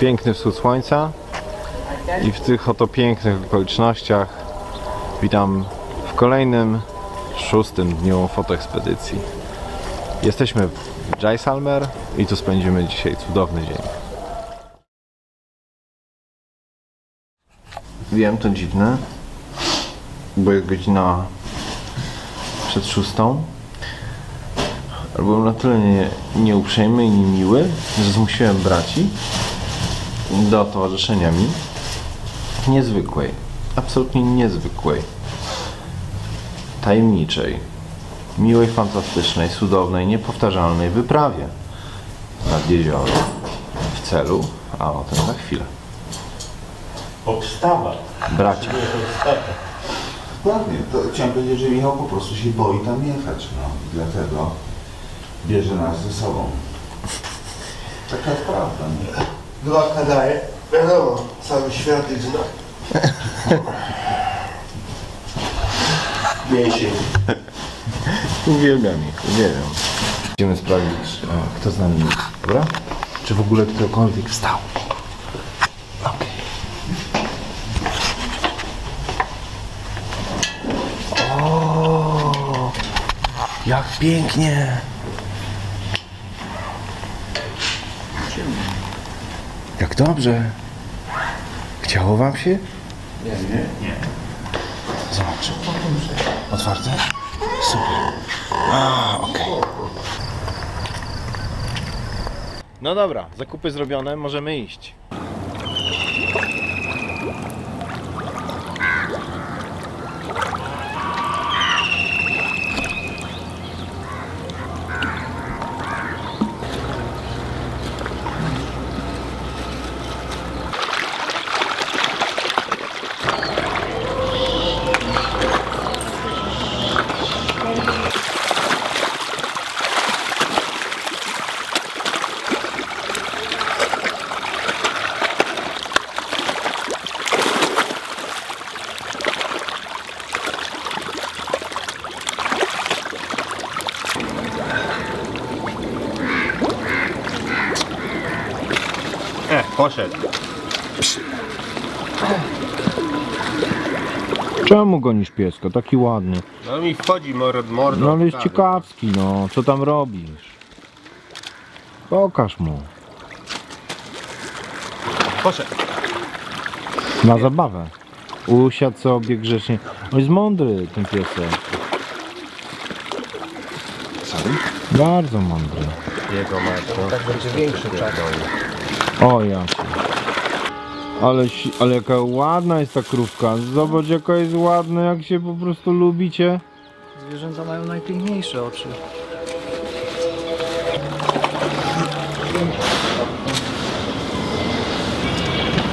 Piękny wschód słońca i w tych oto pięknych okolicznościach witam w kolejnym, szóstym dniu fotoekspedycji. Jesteśmy w Jaisalmer i tu spędzimy dzisiaj cudowny dzień. Wiem, to dziwne, bo jest godzina przed szóstą. Byłem na tyle nie, nieuprzejmy i niemiły, że zmusiłem braci do towarzyszenia mi niezwykłej, absolutnie niezwykłej, tajemniczej, miłej, fantastycznej, cudownej, niepowtarzalnej wyprawie nad jezioro w celu, a o tym za chwilę. Obstawa. Bracia. Dokładnie. To chciałem powiedzieć, że Michał po prostu się boi tam jechać. No. I dlatego bierze nas ze sobą. Taka jest prawda. Nie? Dwa kanaje, wiadomo, cały świat ich zna. Mięsień. Uwielbiam ich, uwielbiam. Idziemy sprawdzić, kto z nami jest, dobra? Czy w ogóle ktokolwiek wstał. Okej. O, jak pięknie! Dobrze! Chciało wam się? Nie, nie, nie. Zobacz. Otwarte? Super. A, okej. No dobra, zakupy zrobione, możemy iść. E, poszedł. Czemu gonisz pieska? Taki ładny. No mi wchodzi mord, mordo. No ale jest ciekawski, no. Co tam robisz? Pokaż mu. Poszedł. Na zabawę. Usiadł sobie grzecznie. On jest mądry, ten piesek. Sorry? Bardzo mądry. Jego matko. Tak będzie większy czas. O. Ale, ale jaka ładna jest ta krówka. Zobacz jaka jest ładna, jak się po prostu lubicie. Zwierzęta mają najpiękniejsze oczy.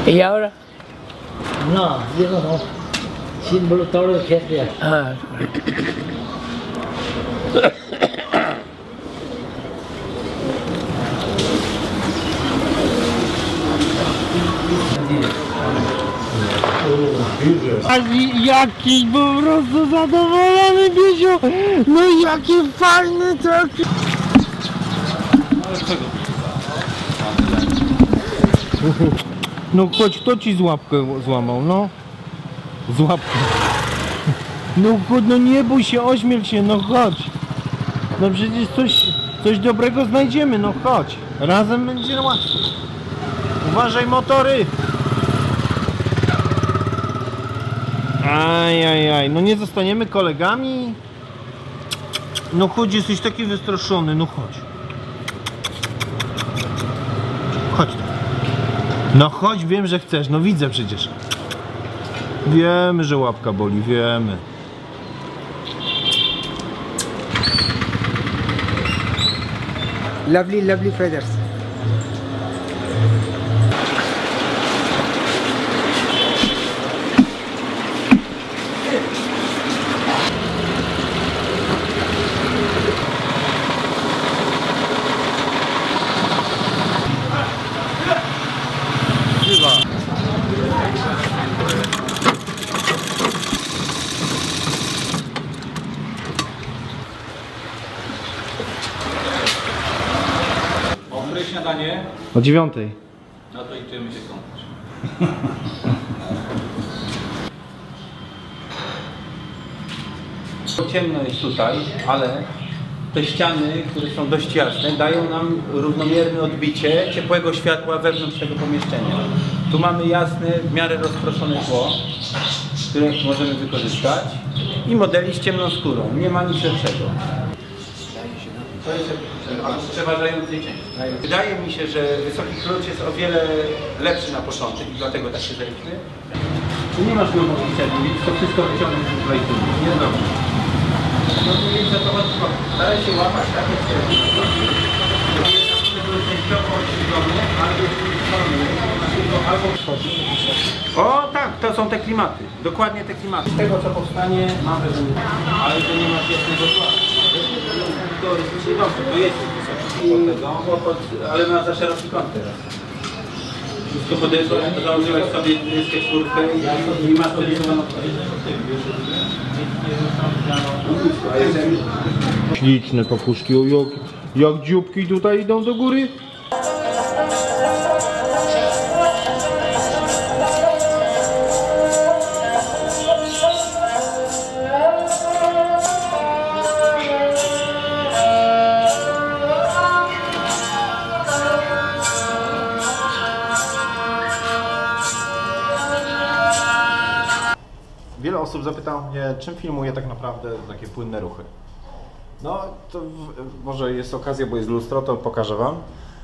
¿Y ahora? No, digo no. Símbolo todo lo que es de Ah, Jaki po prostu zadowolony Biziu! No jaki fajny taki! No chodź, kto ci z łapkę złamał, no? Z łapkę. No chodź, no nie bój się, ośmiel się, no chodź. No przecież coś, coś dobrego znajdziemy, no chodź. Razem będzie łatwo. Uważaj motory! Ajajaj, no nie zostaniemy kolegami? No chodź, jesteś taki wystraszony, no chodź. Chodź. No chodź, wiem, że chcesz, no widzę przecież. Wiemy, że łapka boli, wiemy. Lovely, lovely feathers. O dziewiątej. No to idziemy się kąpać. Ciemno jest tutaj, ale te ściany, które są dość jasne, dają nam równomierne odbicie ciepłego światła wewnątrz tego pomieszczenia. Tu mamy jasne, w miarę rozproszone tło, które możemy wykorzystać i modeli z ciemną skórą. Nie ma nic lepszego. To jest przeważającej części. Wydaje mi się, że wysoki klucz jest o wiele lepszy na początek i dlatego tak się zajęliśmy. Tu nie masz celi, więc to wszystko wyciągniesz z projektu. Nie zrobisz. No to więc o to chodzi. Staraj się łapać takie. O tak, to są te klimaty. Dokładnie te klimaty. Z tego co powstanie mam wrażenie, ale to nie masz jasnego tła. To jest dobrze, to od tego, ale ma za szeroki kąt teraz. Wszystko podeszło, założyłeś sobie 24 i, i masz podejrzaną Śliczne papuszki, jak, jak dzióbki tutaj idą do góry. Zapytało mnie, czym filmuję tak naprawdę takie płynne ruchy. No, to w, może jest okazja, bo jest lustro, to pokażę Wam.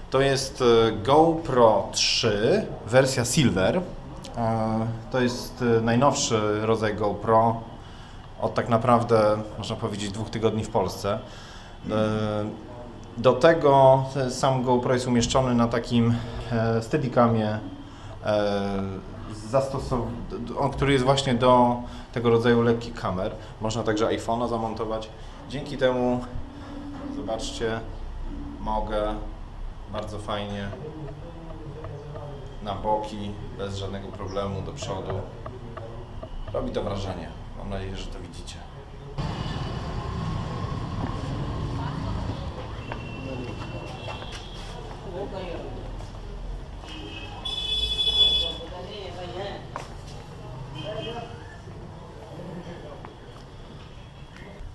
To jest e, GoPro 3, wersja Silver. E, To jest e, najnowszy rodzaj GoPro od tak naprawdę, można powiedzieć, dwóch tygodni w Polsce. Do tego sam GoPro jest umieszczony na takim Steadicamie, zastosow- który jest właśnie do tego rodzaju lekkich kamer. Można także iPhone'a zamontować. Dzięki temu, zobaczcie, mogę bardzo fajnie na boki, bez żadnego problemu, do przodu. Robi to wrażenie. Mam nadzieję, że to widzicie.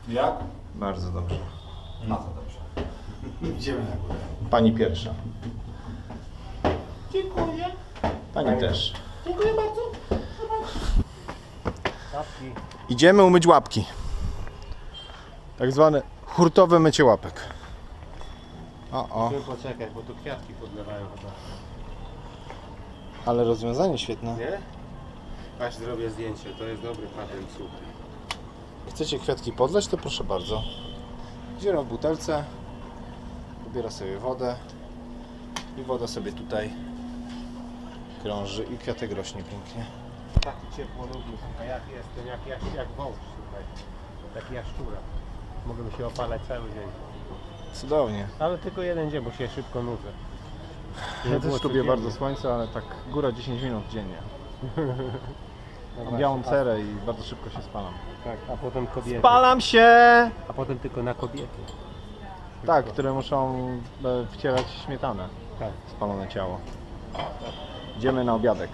Jak? Bardzo dobrze. Bardzo dobrze. Idziemy na górę. Pani pierwsza. Dziękuję. Pani też. Dziękuję bardzo. Idziemy umyć łapki. Tak zwane hurtowe mycie łapek. O, o. Poczekaj, bo tu kwiatki podlewają chyba. Ale rozwiązanie świetne. Nie? Aż zrobię zdjęcie, to jest dobry patent, słuchaj. Chcecie kwiatki podlać, to proszę bardzo. Zbieram w butelce, pobiera sobie wodę i woda sobie tutaj krąży i kwiatek rośnie pięknie. Taki ciepłolubny, a jak jestem, jak, jak, jak wąż, słuchaj. Taki jaszczura. Mogę się opalać cały dzień. Cudownie. Ale tylko jeden dzień, bo się szybko nudzę. Ja też lubię bardzo słońce, ale tak góra 10 minut dziennie. Mam białą cerę i bardzo szybko się spalam. Tak, a potem kobiety. Spalam się! A potem tylko na kobiety. Tak, które muszą e, wcierać śmietanę. Tak. Spalone ciało. Idziemy na obiadek.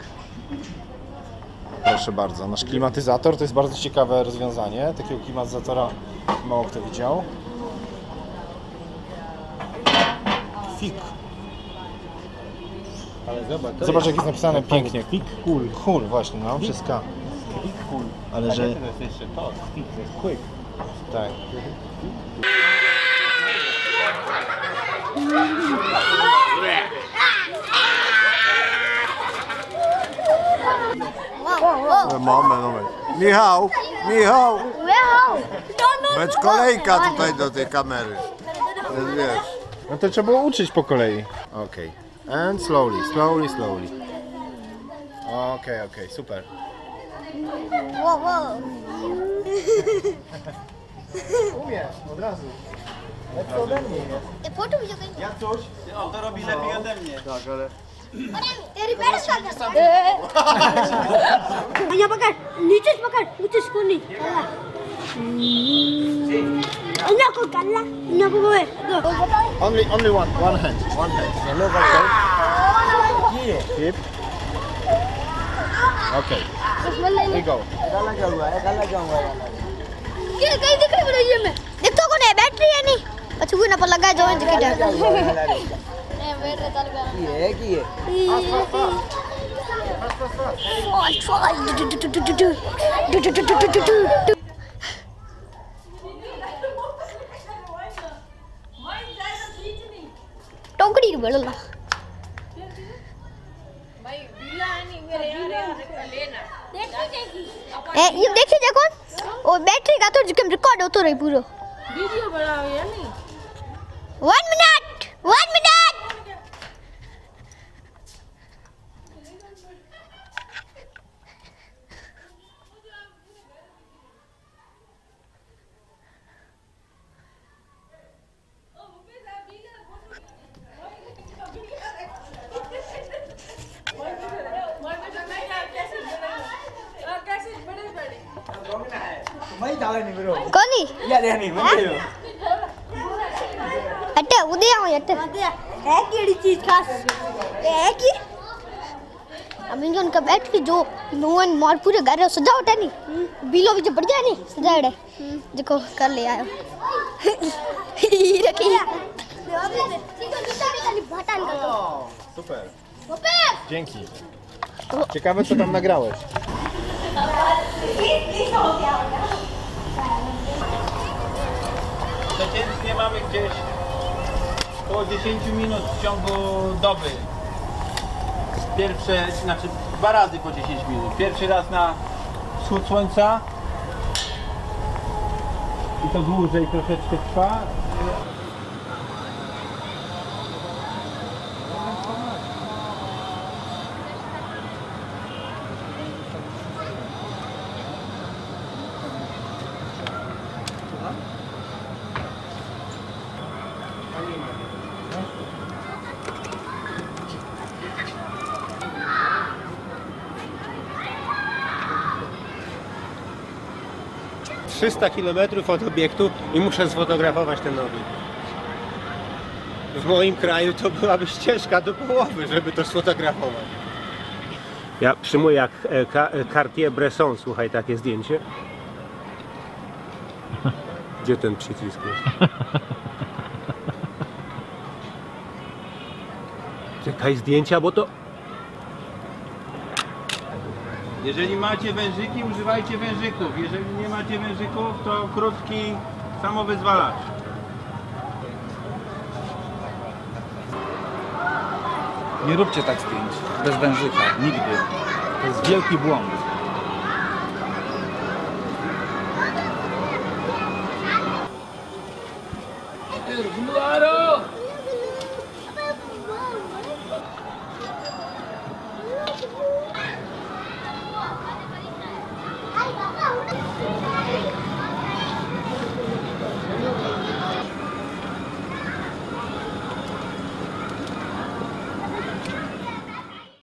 Proszę bardzo, nasz klimatyzator to jest bardzo ciekawe rozwiązanie. Takiego klimatyzatora mało kto widział. Fik. Ale zobacz, to Zobacz jest... jak jest napisane pięknie. Quick cool. Cool właśnie, no przez K. Quick cool. Ale A że... to jest jeszcze to. Quick, to jest quick. Tak. Moment, moment. Michał, Michał, będzie kolejka tutaj do tej kamery. Wiesz. No to trzeba było uczyć po kolei. Okej. and slowly, slowly, slowly. Okay, okay, super. Whoa, whoa. Umiesz, od razu. Lepiej ode mnie jest. Poczuł się. Ja coś? On to robi lepiej ode mnie. Tak, ale... અહીંયા પકડ નીચે જ પકડ નીચે જ કોની नीचे से कोनी अन्ना को कल्ला अन्ना को वो Only, only one, one hand, one hand. No, no, Keep. Okay. We go. ये कहीं दिख रही है मैं देख तो कौन है बैटरी है नहीं अच्छा कोई ना पर लगा जो जगह ये की है टोकरी बोलो ना ए ये देखिए देखो वो बैटरी का तो जिकम रिकॉर्ड होतो रही पूरो वीडियो बनाओ या नहीं वन मिनट 1 मिनट කොනි ඇට උදයම ඇට ඇඩිචී කාස් ඇකි अमीजन का बैठ के जो मोहन मारपुर घर है सजा उठा नहीं बिलो भी बढ़ जाए नहीं सजा उठे देखो कर ले आयो रखी Super. Dzięki. Ciekawe co tam nagrałeś. Przeciętnie mamy gdzieś około 10 minut w ciągu doby. Pierwsze, znaczy dwa razy po 10 minut. Pierwszy raz na wschód słońca i to dłużej troszeczkę trwa. 300 km od obiektu i muszę sfotografować ten obiekt. W moim kraju to byłaby ścieżka do połowy, żeby to sfotografować. Ja przyjmuję jak e, e, Cartier-Bresson, słuchaj, takie zdjęcie. Gdzie ten przycisk jest? Czekaj zdjęcia, bo to... Jeżeli macie wężyki, używajcie wężyków. Jeżeli nie macie wężyków, to krótki samowyzwalacz. Nie róbcie tak zdjęć bez wężyka, nigdy. To jest wielki błąd.